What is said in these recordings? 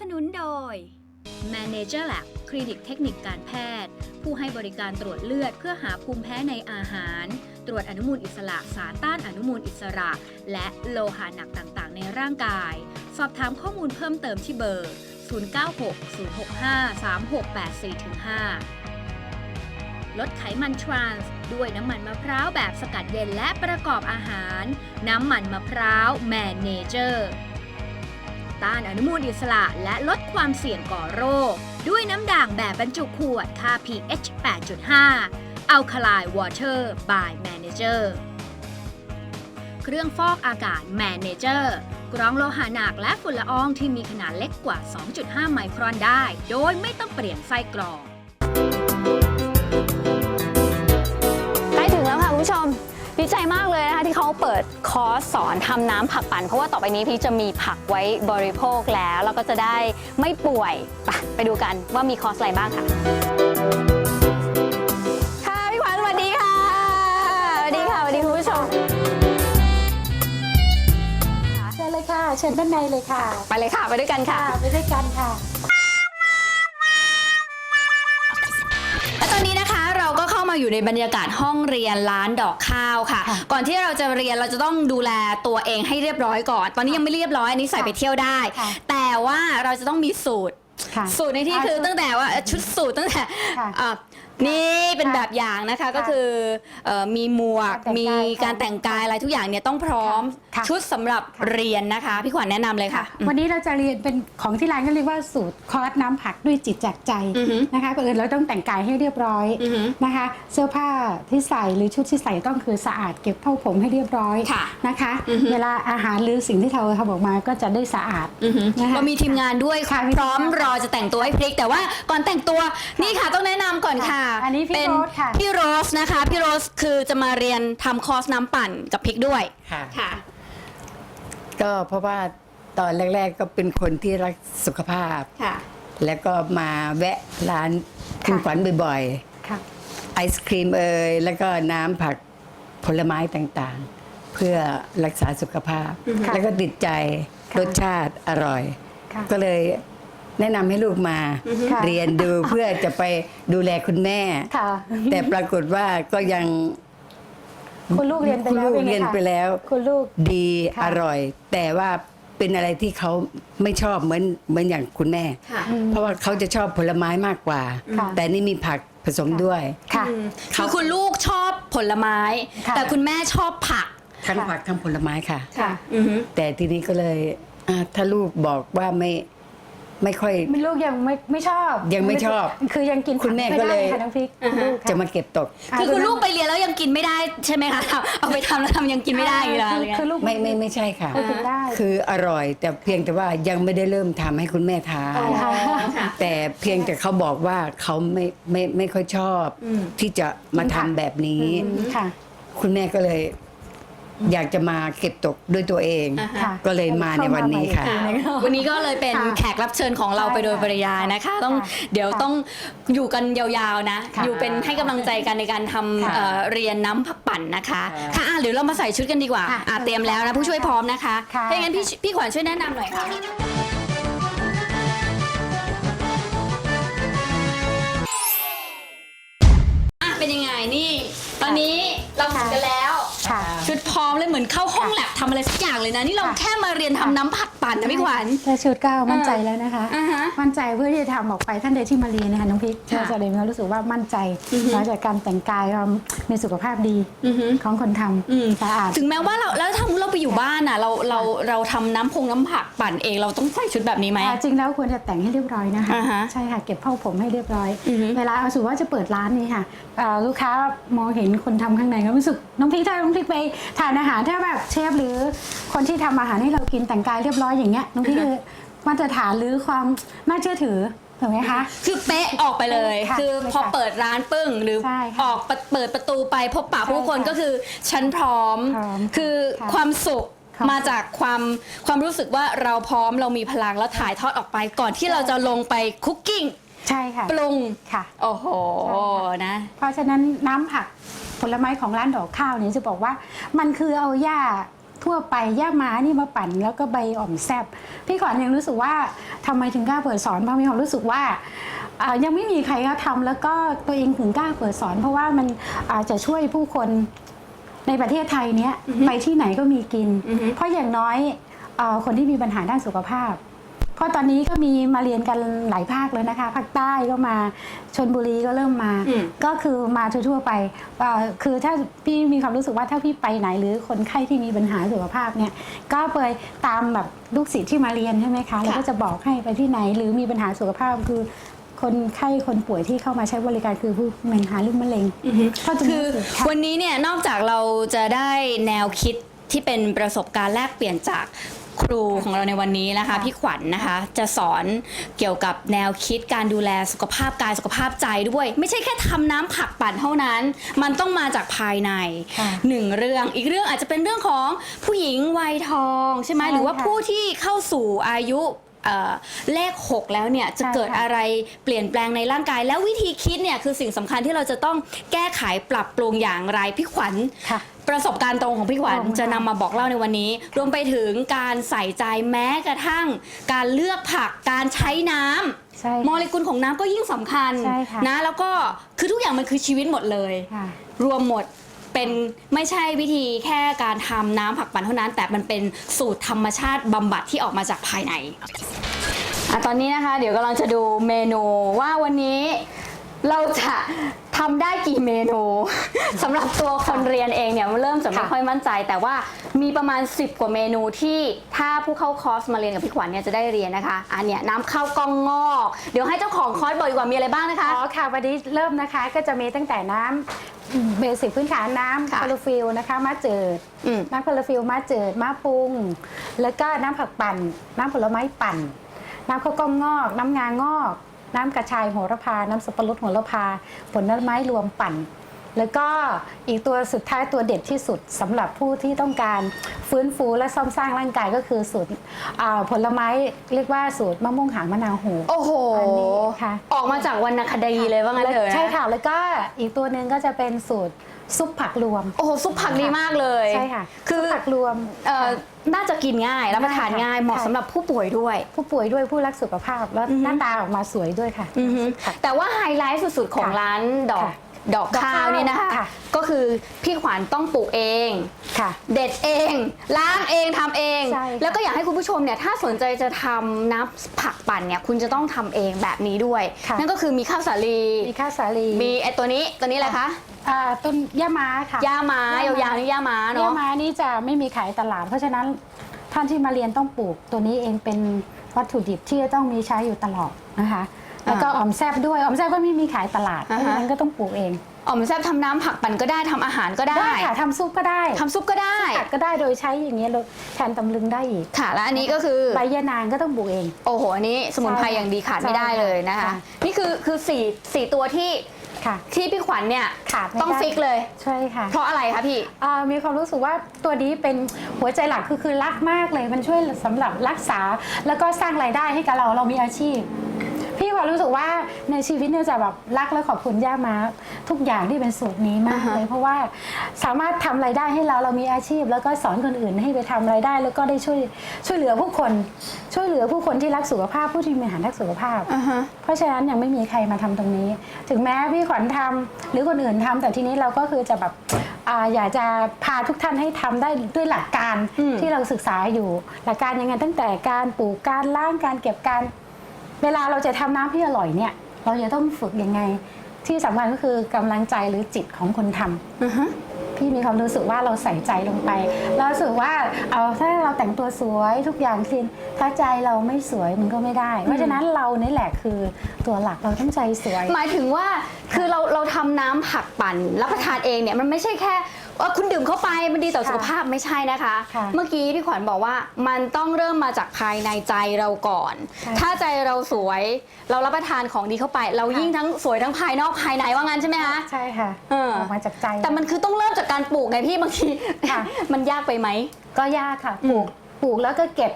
สนุนโดย Manager Lab คลินิกเทคนิคการแพทย์ ผู้ให้บริการตรวจเลือดเพื่อหาภูมิแพ้ในอาหาร ตรวจอนุมูลอิสระสารต้านอนุมูลอิสระ และโลหะหนักต่างๆ ในร่างกาย สอบถามข้อมูลเพิ่มเติมที่เบอร์ 0960653684-5 ลดไขมันทรานส์ด้วยน้ำมันมะพร้าวแบบสกัดเย็นและประกอบอาหาร น้ำมันมะพร้าวแมนเนเจอร์ ต้านอนุมูลอิสระและลดความเสี่ยงก่อโรค ด้วยน้ำด่างแบบบรรจุขวดค่า pH 8.5 Alkaline Water by Manager เครื่องฟอกอากาศ Manager กรองโลหะหนักและฝุ่นละอองที่มีขนาดเล็กกว่า 2.5 ไมครอนได้ โดยไม่ต้องเปลี่ยนไส้กรองใกล้ถึงแล้วค่ะคุณผู้ชม ดีใจมากเลยนะคะ เขาเปิดคอร์สสอนทำน้ำผักปั่น เพราะว่าต่อไปนี้พี่จะมีผักไว้บริโภคแล้วแล้วก็จะได้ไม่ป่วยไปไปดูกันว่ามีคอร์สอะไรบ้างค่ะ ค่ะพี่ขวัญสวัสดีค่ะสวัสดีค่ะสวัสดีคุณผู้ชมเชิญเลยค่ะ เชิญด้านในเลยค่ะ ไปเลยค่ะไปด้วยกันค่ะ ค่ะไปด้วยกันค่ะ อยู่ในบรรยากาศห้องเรียนร้านดอกข้าวค่ะค่ะ ก่อนที่เราจะเรียนเราจะต้องดูแลตัวเองให้เรียบร้อยก่อน ตอนนี้ยังไม่เรียบร้อยอันนี้ใส่ไปเที่ยวได้ค่ะแต่ว่าเราจะต้องมีสูตรค่ะสูตรในที่อ่าคือชุดตั้งแต่ว่าชุดสูตรตั้งแต่ค่ะอะ นี่เป็นค่ะแบบอย่างนะคะค่ะก็คือเอ่อมีหมวกการแต่งมีกายการแต่งกายอะไรทุกอย่างเนี่ยต้องพร้อมค่ะ ชุดสำหรับเรียนนะคะ พี่ขวัญแนะนำเลยค่ะ วันนี้เราจะเรียนเป็นของที่ร้านก็เรียกว่าสูตรคอร์สน้ำผักด้วยจิตจากใจอือฮึนะคะเพื่อนเราต้องแต่งกายให้เรียบร้อยอือฮึนะคะ เสื้อผ้าที่ใส่หรือชุดที่ใส่ต้องคือสะอาดเก็บผ้าผมให้เรียบร้อยค่ะนะคะ อือฮึเวลาอาหารหรือสิ่งที่เราทำออกมาก็จะได้สะอาด อือหือนะคะเรามีทีมงานด้วยค่ะมีพร้อมทีมงานรอจะแต่งตัวให้พริก แต่ว่าก่อนแต่งตัวนี่ค่ะต้องแนะนำก่อนค่ะอันนี้พี่เป็นโรสค่ะ พี่โรสนะคะ พี่โรสคือจะมาเรียนทำคอร์สน้ำปั่นกับพริกด้วย ค่ะ ค่ะ ก็เพราะว่าตอนแรก ๆ ก็เป็นคนที่รักสุขภาพ ค่ะ แล้วก็มาแวะร้านคุณค่ะ ขวัญบ่อยค่ะ ๆ ไอศครีมเอยแล้วก็น้ำผักผลไม้ต่างๆ เพื่อรักษาสุขภาพ ค่ะแล้วก็ติดใจค่ะรสชาติอร่อย ค่ะ ก็เลย แนะนำให้ลูกมาค่ะเรียนดูเพื่อจะไปดูแลคุณแม่ ค่ะ แต่ปรากฏว่าก็ยังคุณลูกเรียนไปคุณแล้วลูกป็งงเรียนคะไปแล้ว คุณลูก ดีค่ะ อร่อย แต่ว่าเป็นอะไรที่เขาไม่ชอบเหมือนเหมือนอย่างคุณแม่ ค่ะเพราะว่าเขาจะชอบผลไม้มากกว่า ค่ะ แต่นี่มีผักผสมด้วย ค่ะ อืมคือคุณลูกชอบผลไม้ ค่ะ แต่คุณแม่ชอบผัก ทั้งค่ะ ผักทั้งผลไม้ค่ะ ค่ะ อือหือแต่ทีนี้ก็เลยอะถ้าลูกบอกว่าไม่ ไม่ค่อยไม่ลูกยังไม่ไม่ชอบยังไม่ชอบ คือยังกินคุณแม่ผัก็เลยไได้ค่ะน้ำพริกอ่าฮะ ลูกค่จะมาเก็บตกะคือคุณลูกไปเรียนแล้วยังกินไม่ได้ใช่ไหมคะเอาไปทำแล้วทำยังกินไม่ได้อยู่แล้วคือคือลูกไม่ไม่ไม่ใช่ค่ะก็กินได้คืออร่อยแต่เพียงแต่ว่ายังไม่ได้เริ่มทำให้คุณแม่ทาน ค่ะแต่เพียงแต่เขาบอกว่าเขาไม่ไม่ไม่ค่อยชอบอืมที่จะมาทำแบบนี้ ค่ะ คุณแม่ก็เลย อยากจะมาเก็บตกด้วยตัวเอง อ่าฮะ ค่ะ ก็เลยมาในวันนี้ค่ะเข้ามาใหม่ค่ะวันนี้ก็เลยเป็นค่ะแขกรับเชิญของเราใช่ไปโดยค่ะปริยายนะคะ ต้องค่ะเดี๋ยวค่ะต้องอยู่กันยาวๆนะ ค่ะอยู่เป็นให้กำลังใจกันในการทำค่ะเอ่อเรียนน้ำผักปั่นนะคะค่ะค่ะอะเดี๋ยวเรามาใส่ชุดกันดีกว่าค่ะอะเตรียมแล้วนะผู้ช่วยพร้อมนะคะค่ะ ถ้าอย่างนั้นพี่พี่ขวัญช่วยแนะนำหน่อยค่ะ อะเป็นยังไงนี่ ตอนนี้เราถึงกันแล้วค่ะชุดพร้อม เลยเหมือนเข้าห้องแลบทำอะไรสัก เลยนะ นี่เราค่ะ แค่มาเรียนทำน้ำผักปั่นนะพี่ขวัญแค่ชุดก็มั่นใจแล้วนะคะ อ่าฮะมั่นใจเพื่อที่จะทำออกไปท่านใดที่มาเรียนนะคะน้องพริกค่ะเราจะเลยมีความรู้สึกว่ามั่นใจอือฮึหลังจากการแต่งกายเรามีสุขภาพดีอือหือ ของคนทอืมำสะอาด ถึงแม้ว่าเราแล้วถ้าเราไปอยู่บ้านอะ เราเราเราทำน้ำพงน้ำผักปั่นเองเราต้องใส่ชุดแบบนี้ไหม อ่าจริงแล้วควรจะแต่งให้เรียบร้อยนะคะอ่าฮะใช่ค่ะเก็บผ้าผมให้เรียบร้อย อือฮึเวลาเอาสูว่าจะเปิดร้านนี้ค่ะอ่าลูกค้ามองเห็นคนทำข้างในก็รู้สึกน้องพริกถ้าน้องพริกไปทานอาหารถ้าแบบเชฟหรือคนที่ทำอาหารให้เรากินแต่งกายเรียบร้อยอย่างเงี้ยน้องพริกคือมาตรฐานหรือความน่าเชื่อถือถูกไหมคะ คือเป๊ะออกไปเลย ค่ะคือพอค่ะเปิดร้านปึ้ง หรือใช่ค่ะออกปะเปิดประตูไปพบปะใช่ผู้คนค่ะก็คือฉันพร้อม พร้อมคือค่ะความสุขความมาจากความความรู้สึกว่าเราพร้อมเรามีพลังแล้วถ่ายทอดออกไปก่อนที่ใช่เราจะลงไปคุกกิ้งใช่ค่ะปรุง ค่ะ โอ้โหใช่ค่ะ นะ เพราะฉะนั้นน้ำผักผลไม้ของร้านดอกข้าวเนี่ยจะบอกว่า มันคือเอาหญ้า ทั่วไปย่าม้านี่มาปั่นแล้วก็ใบอ่อมแซบพี่ขวัญยังรู้สึกว่าทำไมถึงกล้าเปิดสอนเพราะมีความรู้สึกว่าอ่ายังไม่มีใครเขาทำแล้วก็ตัวเองถึงกล้าเปิดสอน เพราะว่ามันอาจจะช่วยผู้คนในประเทศไทยเนี้ยไปที่ไหนก็มีกิน เพราะอย่างน้อยเออคนที่มีปัญหาด้านสุขภาพ เพราะตอนนี้ก็มีมาเรียนกันหลายภาคเลยนะคะ ภาคใต้ก็มาชนบุรีก็เริ่มมา อืม ก็คือมาทั่วๆไปเอ่อคือถ้าพี่มีความรู้สึกว่าถ้าพี่ไปไหนหรือคนไข้ที่มีปัญหาสุขภาพเนี่ย ก็ไปตามแบบลูกศิษย์ที่มาเรียนใช่ไหมคะแล้วก็จะบอกให้ไปที่ไหนหรือมีปัญหาสุขภาพคือ คนไข้คนป่วยที่เข้ามาใช้บริการคือผู้เป็นหาเรื่องมะเร็งก็จะมีคือลูกศิษย์ค่ะ วันนี้เนี่ยนอกจากเราจะได้แนวคิดที่เป็นประสบการณ์แลกเปลี่ยนจาก ครูของเราในวันนี้นะคะค่ะพี่ขวัญนะคะ จะสอนเกี่ยวกับแนวคิดการดูแลสุขภาพกายสุขภาพใจด้วย ไม่ใช่แค่ทำน้ำผักปั่นเท่านั้น มันต้องมาจากภายในค่ะ หนึ่งเรื่องอีกเรื่องอาจจะเป็นเรื่องของผู้หญิงวัยทองใช่ไหมใช่หรือว่าค่ะ ผู้ที่เข้าสู่อายุ เอ่อเลข 6 แล้วเนี่ยจะใช่เกิดค่ะอะไรเปลี่ยนแปลงในร่างกาย แล้ววิธีคิดเนี่ยคือสิ่งสำคัญที่เราจะต้องแก้ไขปรับปรุงอย่างไรพี่ขวัญ ค่ะ ประสบการณ์ตรงของพี่ขวัญตรงค่ะ จะนำมาบอกเล่าในวันนี้ รวมไปถึงการใส่ใจแม้กระทั่ง การเลือกผักการใช้น้ำใช่โมค่ะ เลกุลของน้ำก็ยิ่งสำคัญใช่ค่ะ นะแล้วก็คือทุกอย่างมันคือชีวิตหมดเลย ค่ะ รวมหมด เป็นไม่ใช่วิธีแค่การทำน้ำผักปั่นเท่านั้น แต่มันเป็นสูตรธรรมชาติบำบัดที่ออกมาจากภายในอะตอนนี้นะคะ เดี๋ยวกำลังจะดูเมนูว่าวันนี้เราจะ ทำได้กี่เมนู สำหรับตัวคนเรียนเองเนี่ยเริ่มจะไม่ค่ะค่อยมั่นใจ แต่ว่ามีประมาณ 10 กว่าเมนูที่ถ้าผู้เข้าคอร์สมาเรียนกับพี่ขวัญเนี่ยจะได้เรียนนะคะอันเนี้ยน้ำข้าวกล้องงอก เดี๋ยวให้เจ้าของคอร์สบอกดีกว่ามีอะไรบ้างนะคะ อ๋อค่ะวันนี้เริ่มนะคะก็จะมีตั้งแต่น้ำเบสิกพื้นฐานน้ำค่ะคาราฟิลนะคะมะจืดอืม น้ำคาราฟิลมะจืดมะปรุง แล้วก็น้ำผักปั่น น้ำผลไม้ปั่น น้ำข้าวกล้องงอก น้ำงางอก น้ำกระชายโหระพา น้ำสับปะรดโหระพา ผลไม้รวมปั่น แล้วก็อีกตัวสุดท้ายตัวเด็ดที่สุดสำหรับผู้ที่ต้องการฟื้นฟูและซ่อมสร้างร่างกายก็คือสูตรอ่าผลไม้เรียกว่าสูตรมะม่วงหางมะนาวโห โอ้โห อันนี้ค่ะ ออกมาจากวรรณคดีเลยว่างั้นเถอะนะ ใช่ค่ะ แล้วก็อีกตัวหนึ่งก็จะเป็นสูตร ซุปผักรวม โอ้โหซุปผักดีมากเลยใช่ค่ะคือซุปผักรวมเอ่อค่ะน่าจะกินง่ายรับประทานง่ายค่ะเหมาะค่ะสำหรับผู้ป่วยด้วย ผู้ป่วยด้วยผู้รักสุขภาพแล้วอือฮึหน้าตาออกมาสวยด้วยค่ะอือฮึค่ะ แต่ว่าไฮไลท์สุดๆของค่ะร้านดอกค่ะ ดอกดอกข้าข้าววนี่นะคะค่ะ ก็คือพี่ขวัญต้องปลูกเอง ค่ะ เด็ดเองล้างเองทำเอง ใช่ค่ะแล้วก็อยากให้คุณผู้ชมเนี่ยถ้าสนใจจะทำน้ำผักปั่นเนี่ยคุณจะต้องทำเองแบบนี้ด้วย ค่ะ นั่นก็คือมีข้าวสาลีมีข้าวสาลีมีไอตัวนี้ตัวนี้อะไรคะอ่าต้นย่าม้าค่ะ ย่าม้าย่าม้ายาวๆนี่ย่าม้าย่าเนาะม้านี่จะไม่มีขายตลาด เพราะฉะนั้นท่านที่มาเรียนต้องปลูก ตัวนี้เองเป็นวัตถุดิบที่จะต้องมีใช้อยู่ตลอดนะคะ แล้วก็ออมแซบด้วยออมแซบก็ไม่มีขายตลาดเพอ่าราะฮะฉะนั้นก็ต้องปลูกเองอ๋อมแซบทำน้ำผักปั่นก็ได้ทำอาหารก็ได้ได้ค่ะทำซุปก็ได้ทำซุปก็ได้ผัดก็ได้โดยใช้อย่างเงี้ยเราแทนตำลึงได้อีกค่ะ และอันนี้ก็คือใบยะนางก็ต้องปลูกเอง โอ้โหอันนี้สมุนไพรใช่อย่างดีขาดไม่ใช่ได้เลยนะคะค่ะนี่คือคือสี่สี่ตัวที่ค่ะที่พี่ขวัญเนี่ยขาดไม่ต้องได้ฟิกเลยใช่ค่ะ เพราะอะไรคะพี่อ่ามีความรู้สึกว่าตัวนี้เป็นหัวใจหลักคือคือรักมากเลยมันช่วยสำหรับรักษา แล้วก็สร้างรายได้ให้กับเราเรามีอาชีพ พี่ความรู้สึกว่าในชีวิตเนี่ยจะแบบรักและขอบคุณย่ามาทุกอย่างที่เป็นสูตรนี้มากอ่าฮะเลย เพราะว่าสามารถทำรายได้ให้เราเรามีอาชีพ แล้วก็สอนคนอื่นให้ไปทำรายได้ แล้วก็ได้ช่วยช่วยเหลือผู้คน ช่วยเหลือผู้คนที่รักสุขภาพผู้ที่มีปัญหารักสุขภาพ อ่าฮะ เพราะฉะนั้นยังไม่มีใครมาทำตรงนี้ ถึงแม้พี่ขวัญทำหรือคนอื่นทำแต่ทีนี้เราก็คือจะแบบอาอยากจะพาทุกท่านให้ทำได้ด้วยหลักการอืมที่เราศึกษาอยู่ หลักการยังไงตั้งแต่การปลูกการล้างการเก็บการ เวลาเราจะทำน้ำที่อร่อยเนี่ย เราจะต้องฝึกยังไง ที่สำคัญก็คือกำลังใจหรือจิตของคนทำอ่าฮะพี่มีความรู้สึกว่าเราใส่ใจลงไป เรารู้สึกว่าเอาถ้าเราแต่งตัวสวยทุกอย่างคลีนถ้าใจเราไม่สวยมันก็ไม่ได้ เพราะฉะนั้นเรานี่แหละคือตัวหลักเราต้องใจสวย หมายถึงว่าคือเราเราทำน้ำผักปั่นรับประทานเองเนี่ยมันไม่ใช่แค่ ว่าคุณดื่มเข้าไปมันดีต่อสุขภาพไม่ใช่นะคะ ค่ะเมื่อกี้พี่ขวัญบอกว่ามันต้องเริ่มมาจากภายในใจเราก่อนค่ะถ้าใจเราสวยเรารับประทานของดีเข้าไป เรายิ่งทั้งสวยทั้งภายนอกภายในว่างั้นใช่ไหมคะ ใช่ค่ะเออ ออกมาจากใจ แต่มันคือต้องเริ่มจากการปลูกไงพี่บางที ค่ะ มันยากไปไหม ก็ยากค่ะปลูกปลูกแล้วก็เก็บ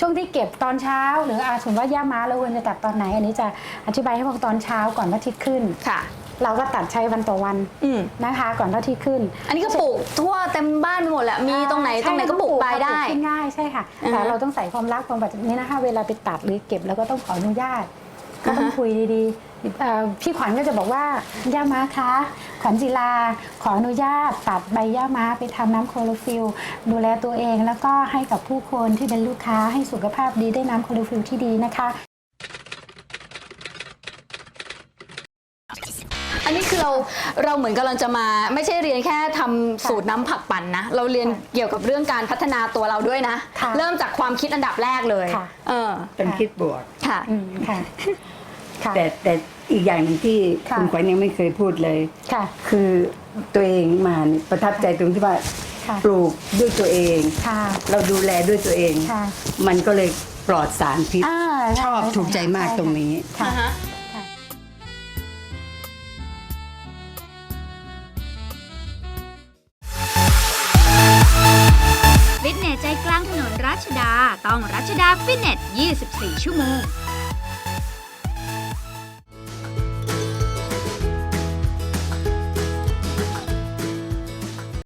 ช่วงที่เก็บตอนเช้า หรืออาสมมติว่าย่าม้าเราควรจะตัดตอนไหน อันนี้จะอธิบายให้ฟังตอนเช้าก่อนพระอาทิตย์ขึ้น ค่ะ เราก็ตัดใช้วันต่อวันอืม นะคะ ก่อนเท่าที่ขึ้นอันนี้ก็ปลูกทั่วเต็มบ้านไปหมดแหละ มีตรงไหนตรงไหนก็ปลูกไปได้ปลูขึ้นง่ายใช่ค่ะอ่าฮะแต่เราต้องใส่ความรักความแบบนี้นะคะเวลาไปตัดหรือเก็บแล้วก็ต้องขออนุญาตก็ต้องอ่าฮะ คุยดีๆเอ่อพี่ขวัญก็จะบอกว่าย่าม้าคะขวัญศิลาขออนุญาตตัดใบย่าม้าไปทำน้ำโคโลฟิลดูแลตัวเอง แล้วก็ให้กับผู้คนที่เป็นลูกค้าให้สุขภาพดีได้น้ำโคโลฟิลที่ดีนะคะ อันนี้คือเราเราเหมือนกำลังจะมา ไม่ใช่เรียนแค่ทำสูตรน้ำผักปั่นนะ เราเรียนเกี่ยวกับเรื่องการพัฒนาตัวเราด้วยนะ ค่ะเริ่มจากความคิดอันดับแรกเลยค่ะ เออต้องคิดบวก ค่ะ อืมค่ะ ค่ะ แต่แต่อีกอย่างหนึ่งที่ค่ะ คุณขวัญยังไม่เคยพูดเลย ค่ะ คือตัวเองมาเนี่ยประทับใจตรงที่ว่าค่ะ ปลูกด้วยตัวเอง ค่ะ เราดูแลด้วยตัวเอง ค่ะ มันก็เลยปลอดสารพิษ อ่าชอบช่ถูกใจมากช่ตรงนี้ ค่ะ อ่าฮะ ต้องรัชดาฟิตเนส 24 ชั่วโมง